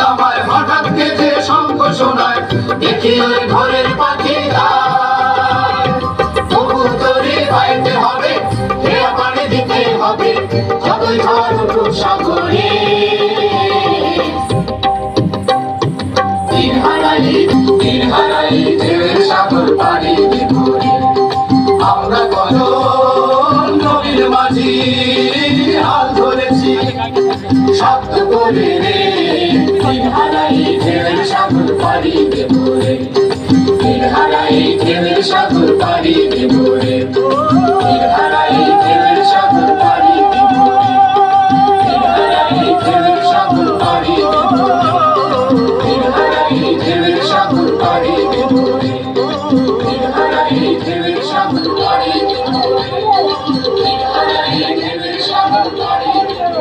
দাবায় হঠাৎ কেঁদে শঙ্খ শোনায়, দেখি ওই পাখি হবে হেয়া পানি দিতে হবে, যতই আমরা কত মাঝি, হাল ধরেছি, সত্য সাগর পাড়ি দেব রে ফির হারাই প্রেমের সাগর পাড়ি দেব রে ফির হারাই প্রেমের সাগর পাড়ি দেব ফির হারাই প্রেমের সাগর পাড়ি দেব ফির হারাই প্রেমের সাগর পাড়ি দেব ফির হারাই প্রেমের সাগর পাড়ি দেব ফির হারাই প্রেমের সাগর পাড়ি দেব